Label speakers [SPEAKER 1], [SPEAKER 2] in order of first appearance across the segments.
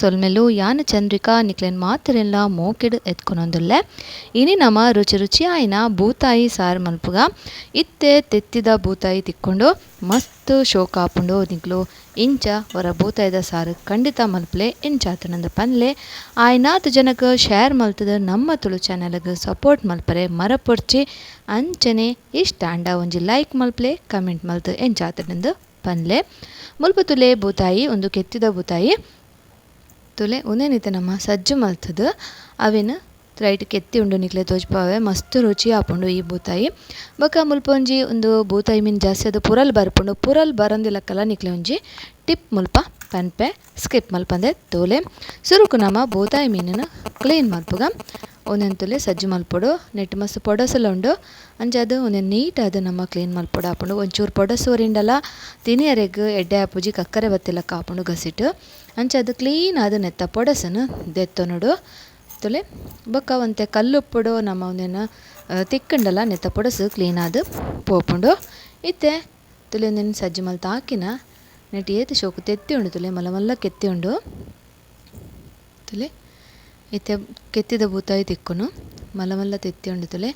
[SPEAKER 1] ಸೊಲ್ಮೆಲು ಯಾನ ಚಂದ್ರಿಕಾ ನಿಕ್ಲೆನ್ ಮಾತಿರೆಲ್ಲ ಮೋಕೆಡ್ ಎತ್ಕೊನೊಂದುಲ್ಲೆ. ಇನಿ ನಮ ರುಚಿ ರುಚಿ ಆಯ್ನ ಬೂತಾಯಿ ಸಾರು ಮಲ್ಪುಗ. ಇತ್ತೆ ತೆತ್ತಿದ ಬೂತಾಯಿ ತಿಕ್ಕೊಂಡು ಮಸ್ತ್ ಶೋಕ ಆಪುಂಡು ನಿಕ್ಲು. ಇಂಚ ಹೊರ ಬೂತಾಯಿದ ಸಾರು ಖಂಡಿತ ಮಲ್ಪಲೆ ಇಂಚಾತನಂದ ಪನ್ಲೆ. ಆಯ್ನಾತ್ ಜನಕ್ ಶೇರ್ ಮಲ್ತದ ನಮ್ಮ ತುಳು ಚಾನಲ್ಗ್ ಸಪೋರ್ಟ್ ಮಲ್ಪರೆ ಮರಪೊರ್ಚಿ ಅಂಚನೆ ಇಷ್ಟ ಅಂಡ ಒಂಜಿ ಲೈಕ್ ಮಲ್ಪಲೆ, ಕಮೆಂಟ್ ಮಲ್ತ್ ಎಂಚಾತನಂದು ಪನ್ಲೆ. ಮುಲ್ಪ ತುಲೆ ಬೂತಾಯಿ ಒಂದು ಕೆತ್ತಿದ ಬೂತಾಯಿ ತುಲೆ ಒಂದೇನೈತೆ ನಮ್ಮ ಸಜ್ಜು ಮಲ್ತದ ಅವೆನ್ ರೈಟ್ ಕೆತ್ತಿ ಉಂಡು ನಿಕ್ಲೆ ತೋಜ್ಪಾವೆ ಮಸ್ತ್ ರುಚಿ ಆಪುಂಡು ಈ ಬೂತಾಯಿ. ಬೊಕ ಮುಲ್ಪ ಒಂಜಿ ಒಂದು ಬೂತಾಯಿ ಮೀನು ಜಾಸ್ತಿ ಅದು ಪುರಲ್ ಬರ್ಪುಂಡು. ಪುರಲ್ ಕಲ ನಿಕ್ಲೆ ಒಂಜಿ ಟಿಪ್ ಮುಲ್ಪ, ಪನ್ಪೆ, ಸ್ಕಿಪ್ ಮಲ್ಪಂದೆ ತೋಲೆ. ಸುರುಕು ನಮ್ಮ ಬೂತಾಯಿ ಮೀನನ್ನು ಕ್ಲೀನ್ ಮಲ್ಪುಗ ಒಂದೊಂದು ತುಲೆ ಸಜ್ಜು ಮಲ್ಪೊಡು. ನೆಟ್ ಮಸ್ತ್ ಪೊಡಸಲ ಉಂಡು. ಅಂಚಾದ್ ಒಂದೊಂದು ಅದು ನಮ್ಮ ಕ್ಲೀನ್ ಮಲ್ಪೊಡು ಆಪುಂಡು. ಒಂಚೂರು ಪೊಡಸೋರಿಂಡಲ ತಿನಿಯರೆಗ್ ಎಡ್ಡೆ ಆಪುಜಿ ಕಕ್ಕರೆ ಬತ್ತಿಲಕ ಆಪುಂಡು ಗಸಿಟ್ ಅದು ಕ್ಲೀನ್ ಅದು ನೆತ್ತ ಪೊಡಸನ್ ದೆತ್ತೊನೊಡು ತುಲೆ ಬೊಕ್ಕ ಒಂತೆ ಕಲ್ಲುಪ್ಪುಡು ನಮ್ಮ ಒಂದೇನು ತಿಕ್ಕಂಡಲ ನೆತ್ತ ಪೊಡಸು ಕ್ಲೀನ್ ಆದ್ ಪೋಪುಂಡು. ಇತ್ತೆ ತುಲೆ ಒಂದೇನು ಸಜ್ಜಿ ಮಲ್ತ ಹಾಕಿನ ನೆಟ್ ಏತ್ ಶೋಕು ತೆತ್ತಿ ಉಂಡು ತುಲೆ ಮಲ್ಲ ಮಲ್ಲ ಕೆತ್ತಿ ಉಂಡು ತುಲೆ ಇತ್ತೆ ಕೆತ್ತಿದ ಬೂತಾಯಿ ತಿಕ್ಕುನು ಮಲ ಮಲ್ಲ ತೆತ್ತಿ ಉಂಡು ತುಲೆ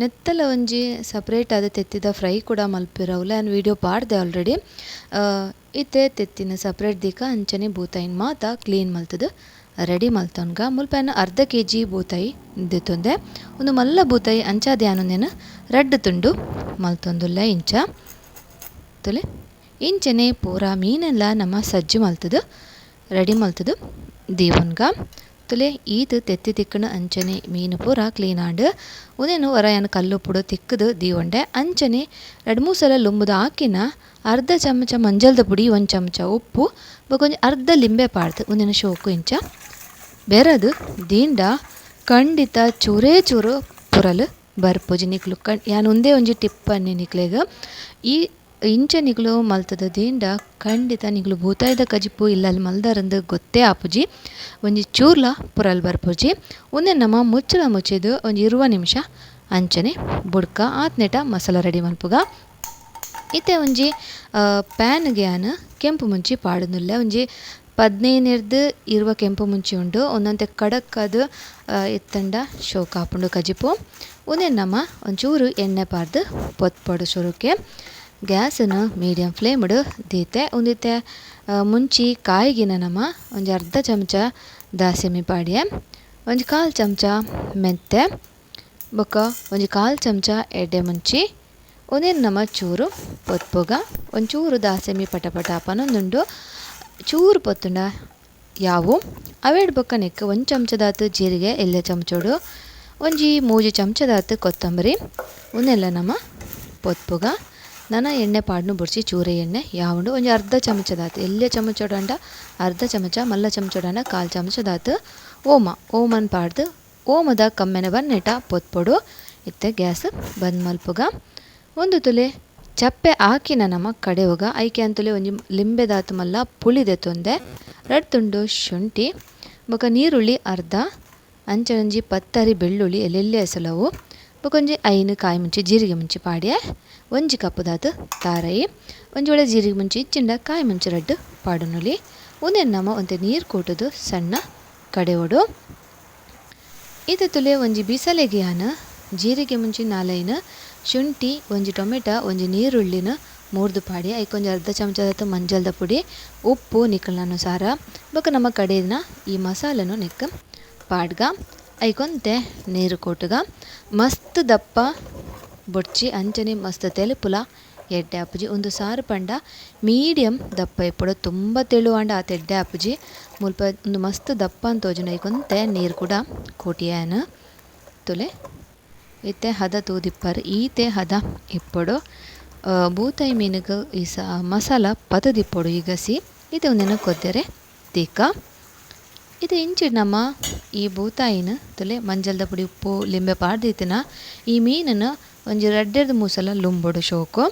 [SPEAKER 1] ನೆತ್ತಲ ಒಂಜಿ ಸಪ್ರೇಟ್ ಆದ ತೆತ್ತಿದ ಫ್ರೈ ಕೂಡ ಮಲ್ಪಿರವುಲ ಆ್ಯಂಡ್ ವಿಡಿಯೋ ಪಾಡ್ದೆ ಆಲ್ರೆಡಿ ಇತ್ತೆ ತೆತ್ತಿನ ಸಪ್ರೇಟ್ ದಿಕ್ಕ ಅಂಚನೆ ಬೂತಾಯಿನ್ ಮಾತ ಕ್ಲೀನ್ ಮಲ್ತುದು. ರೆಡಿ ಮಲ್ತೊನ್ಗ. ಮುಲ್ಪ ಎನ್ನ ಅರ್ಧ ಕೆ ಜಿ ಬೂತಾಯಿ ದೆತ್ತೊಂದೆ. ಒಂದು ಮಲ್ಲ ಬೂತಾಯಿ ಅಂಚಾದ್ ಯಾನೊಂದೆನ್ ರಡ್ಡ್ ತುಂಡು ಮಲ್ತೊಂದುಲ್ಲ ಇಂಚ. ತುಲೆ. ಇಂಚನೆ ಪೂರ ಮೀನೆಲ್ಲ ನಮ್ಮ ಸಜ್ಜು ಮಲ್ತುದು. ರೆಡಿ ಮಲ್ತುದು ದೀವೊನ್ಗ. ತುಲೆ ಈದ್ ತೆತ್ತಿ ತಿಕ್ಕುನ ಅಂಚನೆ ಮೀನು ಪೂರ ಕ್ಲೀನ್ ಆಂಡ್ ಉಂದೆನ್ ವರ ಯಾನ್ ಕಲ್ಲುಪ್ಪುಡು ತಿಕ್ಕುದು ದೀವೊಂಡೆ. ಅಂಚನೆ ಎರಡು ಮೂರು ಸಲ ಲುಂಬುದ ಆಕಿನ ಅರ್ಧ ಚಮಚ ಮಂಜಲ್ದ ಪುಡಿ ಒಂಜಿ ಚಮಚ ಉಪ್ಪು, ಬೊಕೊಂಜಿ ಅರ್ಧ ಲಿಂಬೆ ಪಾಡ್ದ್ ಉಂದೆನ ಶೋಕು ಇಂಚ. ಬೆರದು ದೀಂಡ ಖಂಡಿತ ಚೂರೇ ಚೂರು ಪುರಲು ಬರ್ಪುಜಿ ನಿಕ್ಲು ಕಣ್ ಯಾನ್ ಒಂದೇ ಒಂಜಿ ಟಿಪ್ ಅನ್ನಿ ನಿಕ್ಲೆಗ್. ಈ ಇಂಚ ನಿಗಳು ಮಲ್ತದ ದೇಂಡ ಖಂಡಿತ ನಿಗಳು ಭೂತಾಯ್ದ ಕಜಿಪು ಇಲ್ಲಲ್ ಮಲ್ದಾರಂದ ಗೊತ್ತೇ ಆಪುಜಿ. ಒಂಜಿ ಚೂರ್ಲ ಪುರಲ್ ಬರ್ಪುಜಿ. ಒಂದೆ ನಮ್ಮ ಮುಚ್ಚಲ ಮುಚ್ಚಿದ್ ಒಂಜಿ ಇರುವ ನಿಮಿಷ. ಅಂಚನೆ, ಬುಡ್ಕ, ಆತ್ನೆಟ, ಮಸಾಲ ರೆಡಿ ಮಲ್ಪುಗ. ಇತ್ತೆ ಒಂಜಿ ಪ್ಯಾನ್ಗೆ ಗ್ಯಾನ್ ಕೆಂಪು ಮುಂಚಿ ಪಾಡುನಿಲ್ಲ. ಒಂಜಿ ಪದ್ನೈನೆರ್ದ್ ಇರುವ ಕೆಂಪು ಮುಂಚಿ ಉಂಡು. ಒಂದೊಂತೆ ಕಡಕ್ ಆದ್ ಎತ್ತಂಡ ಶೋಕ ಆಪುಂಡು ಕಜಿಪು. ಒಂದೇ ನಮ್ಮ ಒಂಚೂರು ಎಣ್ಣೆ ಪಾರ್ದು, ಪೊತ್ಪಡು ಶುರುಕೆ. ಗ್ಯಾಸ್ನ್ ಮೀಡಿಯಂ ಇಡು ದೀತೆ. ಉಂದಿತ್ತೆ ಮುಂಚಿ ಕಾಯಿಗಿನ ನಮ್ಮ ಒಂದು ಅರ್ಧ ಚಮಚ ದಾಸೆಮಿ ಪಾಡ್ಯೆ ಒಂದು ಕಾಲು ಚಮಚ ಮೆಂತೆ ಬೊಕ್ಕ ಒಂದು ಕಾಲು ಚಮಚ ಎಡ್ಡೆ ಮುಂಚಿ ಒಂದೇನು ನಮ್ಮ ಚೂರು ಪೊತ್ಪುಗ. ಒಂಚೂರು ದಾಸೆಮಿ ಪಟ ಪಟ ಪನ್ನೊಂದುಂಡು ಚೂರು ಪೊತ್ತುಂಡ ಯಾವು, ಅವೆಡ್ ಬೊಕ್ಕ ನೆಕ್ಕ ಒಂದು ಚಮಚದಾತು ಜೀರಿಗೆ ಎಲ್ಲೆ ಚಮಚೋಡು, ಒಂಜಿ ಮೂಜಿ ಚಮಚದಾತು ಕೊತ್ತಂಬರಿ ಒಂದೆಲ್ಲ ನಮ್ಮ ಪೊತ್ಪುಗ. ನನ ಎಣ್ಣೆ ಪಾಡ್ನು ಬುಡ್ಸಿ ಚೂರೆ ಎಣ್ಣೆ ಯಾವಂಡು ಒಂಜಿ ಅರ್ಧ ಚಮಚದಾತು ಎಲ್ಲೇ ಚಮಚ ಡಂಡ ಅರ್ಧ ಚಮಚ, ಮಲ್ಲ ಚಮಚೋಡಂಡ ಕಾಲ್ ಚಮಚದಾತು ಓಮ, ಓಮನ್ ಪಾಡ್ದು. ಓಮದ ಕಮ್ಮೆನ ಬನ್ನೆಟ ಪೊತ್ಪೊಡು ಇತ್ತೆ ಗ್ಯಾಸ್ ಬಂದ್ ಮಲ್ಪುಗ. ಒಂದು ತುಲೆ ಚಪ್ಪೆ ಹಾಕಿ ನಮ ಕಡೆವುಗ ಐಕೆ ಅಂತಲೇ ಒಂಜಿ ಲಿಂಬೆದಾತು ಮಲ್ಲ ಪುಳಿದೆ ತೊಂದೆ. ರಡ್ ತುಂಡು ಶುಂಠಿ ಬೊಕ ನೀರುಳ್ಳಿ ಅರ್ಧ, ಅಂಚ ಒಂಜಿ ಪತ್ತರಿ ಬೆಳ್ಳುಳ್ಳಿ ಎಲ್ಲೆಲ್ಲೆ ಎಸಲವು. ಬೊಕೊಂಜಿ ಐನ್ ಕಾಯಿ ಮುಂಚಿ ಜೀರಿಗೆ ಮುಂಚಿ ಪಾಡ್ಯೆ ಒಂಜಿ ಕಪ್ಪುದಾತ್ ತಾರಯಿ ಒಂಜಿ ಒಳ ಜೀರಿಗೆ ಮುಂಚಿ ಚಿಂಡ ಕಾಯಿ ಮುಂಚಿ ರಡ್ಡ್ ಪಾಡುನುಲಿ ಉಂದೆನ್ ನಮ ಒಂತೆ ನೀರು ಕೂಟುದು ಸಣ್ಣ ಕಡೆವೊಡು ಇದು ತುಲೆ ಒಂಜಿ ಬಿಸಲೆಗೆ ಜೀರಿಗೆ ಮುಂಚಿ ನಾಲೈನ ಶುಂಠಿ ಒಂಜಿ ಟೊಮೆಟ ಒಂಜಿ ನೀರುಳ್ಳಿನ ಮೂರ್ದು ಪಾಡಿ ಐಕೊಂಜಿ ಅರ್ಧ ಚಮಚದತ್ತ ಮಂಜಲ್ದ ಪುಡಿ ಉಪ್ಪು ನಿಕಲ್ನ ಅನುಸಾರ ಬೊಕ ನಮ್ಮ ಕಡೆನ ಈ ಮಸಾಲೆನು ನೆಕ್ಕ ಪಾಡ್ಗ ಐಕೊಂತೆ ನೀರು ಕೊಟ್ಟುಗ ಮಸ್ತ್ ದಪ್ಪ ಬೊಡ್ಚಿ, ಅಂಚನೆ ಮಸ್ತ್ ತೆಲುಪುಲ ಎಡ್ಡೆ ಆಪುಜಿ ಒಂದು ಸಾರು ಪಂಡ, ಮೀಡಿಯಂ ದಪ್ಪ ಇಪ್ಪಡು ತುಂಬ ತೆಳುವಾಂಡ ಆ ಎಡ್ಡೆ ಆಪುಜಿ ಮುಲ್ಪ ಒಂದು ಮಸ್ತ್ ದಪ್ಪ ಅಂತ ಯೋಜನೆ ಐಕೊಂತೆ ನೀರು ಕೂಡ ಕೋಟಿಯನ. ತುಲೆ, ಇತ್ತೆ ಹದ ತೂದಿಪ್ಪರ್, ಈತೆ ಹದ ಇಪ್ಪಡು. ಬೂತಾಯಿ ಮೀನುಗ್ ಈ ಸ ಮಸಾಲ ಪತದಿಪ್ಪಡು ಈಗಸಿ ಇದು ಒಂದಿನ ಕೊದ್ದರೆ ತಿಕ್ಕ ಇದು ಇಂಚಿಡ್ ನಮ್ಮ ಈ ಬೂತಾಯಿನ ತುಲೆ ಮಂಜಲ್ದ ಪುಡಿ ಉಪ್ಪು, ಲಿಂಬೆ ಪಾಡ್ದಿತ್ತಿನ ಈ ಮೀನನ್ನು ಒಂಜಿ ರೆಡ್ಡೆದ ಮೂಸಲ ಲುಂಬುಡು ಶೋಕು.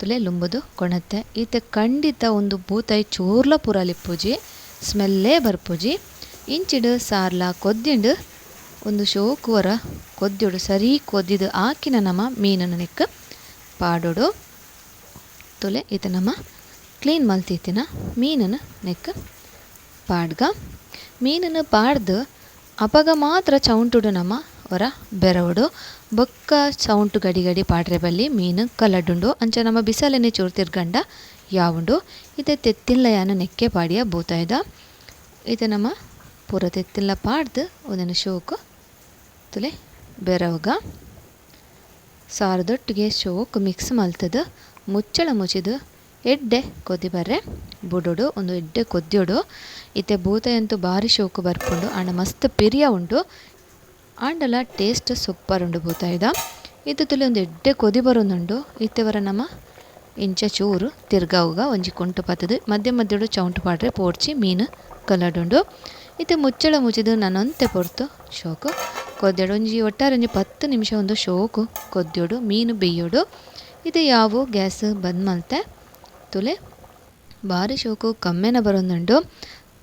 [SPEAKER 1] ತುಲೆ ಲುಂಬುದು ಕೊಣತ್ತೆ. ಈತ ಖಂಡಿತ ಒಂದು ಬೂತಾಯಿ ಚೂರ್ಲ ಪೂರಲಿಪ್ಪುಜಿ ಸ್ಮೆಲ್ಲೇ ಬರ್ಪುಜಿ. ಇಂಚಿಡು, ಸಾರ್ಲ, ಕೊದ್ದಿಂಡು ಒಂದು ಶೋಕು ವರ ಕೊದ್ದಿಡು, ಸರಿ ಕೊದ್ದಿದು ಆಕಿನ ನಮ್ಮ ಮೀನನ್ನು ನೆಕ್ಕ್ ಪಾಡೋಡು. ತುಲೆ ಈತ ನಮ್ಮ ಕ್ಲೀನ್ ಮಲ್ತಿತ್ತಿನ ಮೀನನ್ನು ನೆಕ್ಕ್ ಪಾಡ್ಗ. ಮೀನನ್ನು ಪಾಡ್ದು ಅಪಗ ಮಾತ್ರ ಚೌಂಟುಡು ನಮ ಒರ ಬೆರವುಡು. ಬೊಕ್ಕ ಸೌಂಟು ಗಡಿ ಗಡಿ ಪಾಡ್ರೆ ಬಲ್ಲಿ ಮೀನು ಕಲಡುಂಡು. ಅಂಚ ನಮ್ಮ ಬಿಸಲೆನೆ ಚೂರು ತಿರ್ಗಂಡ ಯಾವುಂಡು. ಇದೆ ತೆತ್ತಿಲ್ಲ ಯಾನ ನೆಕ್ಕೆ ಪಾಡಿಯ ಬೂತಾಯ್ದ ಇದೆ ನಮ್ಮ ಪೂರ ತೆತ್ತಿಲ್ಲ ಪಾಡ್ದು ಒಂದನ್ನು ಶೋಕು ತುಲೆ ಬೆರವಗ. ಸಾರದೊಟ್ಟಿಗೆ ಶೋಕು ಮಿಕ್ಸ್ ಮಲ್ತದ. ಮುಚ್ಚಳ ಮುಚ್ಚಿದು ಎಡ್ಡೆ ಕೊದಿ ಬರ್ರೆ, ಬುಡುಡು, ಒಂದು ಎಡ್ಡೆ ಕೊದ್ದಿಯೋಡು. ಇತ್ತೆ ಬೂತೆಯಂತೂ ಭಾರಿ ಶೋಕು ಬರ್ಕೊಂಡು ಆಂಡ ಮಸ್ತ್ ಪಿರಿಯ ಉಂಡು ಆಂಡಲ ಟೇಸ್ಟ್ ಸೂಪರ್ ಉಂಡು ಬೂತಾಯ್ದ ಇದು ತುಲೆ ಒಂದು ಎಡ್ಡೆ ಕೊದಿ ಬರೋಂದುಂಡು. ಇತ್ತೆವರ ನಮ್ಮ ಇಂಚ ಚೂರು ತಿರ್ಗಾವುಗ ಒಂಜಿ ಕುಂಟು ಪತ್ತದು. ಮಧ್ಯ ಮಧ್ಯಡು ಚೌಂಟು ಪಾಡ್ರೆ ಪೋಡ್ಚಿ ಮೀನು ಕಲಡುಂಡು. ಇತ್ತೆ ಮುಚ್ಚಳ ಮುಚ್ಚಿದು ನನ್ನೊಂತೆ ಪೊರ್ತು ಶೋಕು. ಕೊದ್ದೆಡು ಒಂಜಿ ಒಟ್ಟಾರೆ ಒಂಜಿ ಪತ್ತು ನಿಮಿಷ ಒಂದು ಶೋಕು. ಕೊದ್ದೆಡು ಮೀನು ಬೇಯೋಡು. ಇದು ಯಾವು ಗ್ಯಾಸ್ ಬಂದ್ ಮಲ್ತೆ. ತುಲೆ ಬಾರಿ ಶೋಕು ಕಮ್ಮೆನ ಬರೋಂದುಂಡು.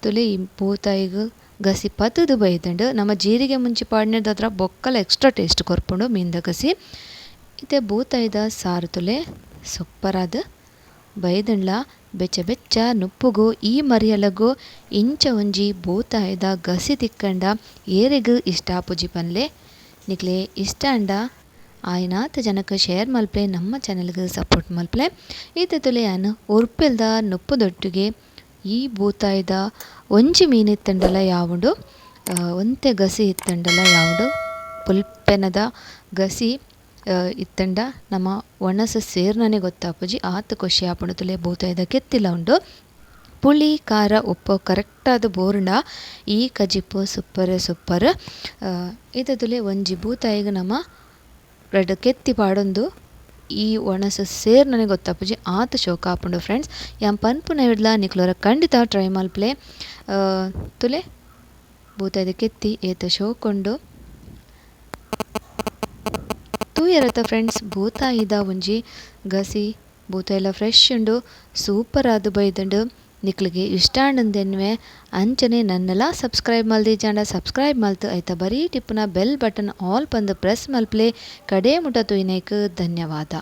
[SPEAKER 1] ತುಲೆ ಈ ಬೂತಾಯಿಗ್ ಗಸಿ ಪತ್ತದು ಬೈದುಂಡು ನಮ್ಮ ಜೀರಿಗೆ ಮುಂಚಿ ಪಾಡಿನದ್ರ ಬೊಕ್ಕಲ ಎಕ್ಸ್ಟ್ರಾ ಟೇಸ್ಟ್ ಕೊರ್ಪುಂಡು ಮೀನ್ದ ಗಸಿ. ಇತ್ತೆ ಬೂತಾಯ್ದ ಸಾರು ತುಲೆ ಸೂಪರಾದ್ ಬೈದುಂಡ್ಲ ಬೆಚ್ಚ ಬೆಚ್ಚ ನುಪ್ಪುಗು, ಈ ಮರಿಯಲಗು, ಇಂಚ ಒಂಜಿ ಬೂತಾಯ್ದ ಗಸಿ ತಿಕ್ಕಂಡ, ಏರೆಗ್ ಇಷ್ಟ ಆಪುಜಿ ಪನ್ಲೆ. ನಿಕ್ಲೆ ಇಷ್ಟ ಅಂಡ. ಆಯ್ನಾತ್ ಜನಕ್ ಶೇರ್ ಮಲ್ಪೆ, ನಮ್ಮ ಚಾನೆಲ್ಗ್ ಸಪೋರ್ಟ್ ಮಲ್ಪಲೆ ಈತ ತುಲೆ ಉರ್ಪಿಲ್ದ ನೊಪ್ಪುದೊಟ್ಟಿಗೆ ಈ ಬೂತಾಯ್ದ ಒಂಜಿ ಮೀನು ಇತ್ತಂಡಲ ಯಾವುಂಡು ಒಂತೆ ಗಸಿ ಇತ್ತಂಡಲ ಯಾವುಂಡು ಪುಲ್ಪೆನದ ಗಸಿ ಇತ್ತಂಡ ನಮ್ಮ ಒಣಸ ಸೇರ್ನನೆ ಗೊತ್ತಾಪುಜಿ. ಆತ ಖುಷಿ ಆಪಣ ತುಲೆ ಬೂತಾಯ್ದ ಕೆತ್ತಿಲ ಉಂಡು. ಪುಳಿ, ಖಾರ, ಉಪ್ಪು, ಕರೆಕ್ಟಾದ ಬೋರ್ಣ ಈ ಕಜಿಪ್ಪು ಸುಪ್ಪರೆ, ಸುಪ್ಪರ್. ತುಲೆ ಒಂಜಿ ಬೂತಾಯಿಗ್ ನಮ ರಡ್ಡ್ ಕೆತ್ತಿ ಪಾಡೊಂದು. ಈ ಒಣಸ ಸೇರ್ನನೆ ಗೊತ್ತಾಪುಜಿ ಆತ ಶೋಕ ಆಪುಂಡು ಫ್ರೆಂಡ್ಸ್ ಯಾನ್ ಪನ್ಪುನ ಇಡ್ಲ ನಿಕ್ಲೋರ ಖಂಡಿತ ಟ್ರೈ ಮಲ್ಪಲೆ ತುಲೆ ಬೂತಾಯ್ದ ಕೆತ್ತಿ ಏತ ಶೋಕುಂಡು. ತೂಯರತ ಫ್ರೆಂಡ್ಸ್ ಬೂತಾಯಿದ ಒಂಜಿ ಗಸಿ ಬೂತಾಯಿಲ ಫ್ರೆಶ್ ಉಂಡು ಸೂಪರ್ ಆದು ಬೈದುಂಡು. ನಿಕ್ಲೆಗೆ ಇಷ್ಟ ಆಂಡಂದೆನ್ವೆ ಅಂಚನೆ ನನ್ನಲ ಸಬ್ಸ್ಕ್ರೈಬ್ ಮಲ್ದಿಜಾಂಡ ಸಬ್ಸ್ಕ್ರೈಬ್ ಮಲ್ತ್ ಐತ ಬರೀ ಟಿಪ್ಪುನ ಬೆಲ್ ಬಟನ್ ಆಲ್ ಪಂದ್ ಪ್ರೆಸ್ ಮಲ್ಪ್ಲೆ. ಕಡೆ ಮುಟ ತುಯ್ನೇಕ ಧನ್ಯವಾದ.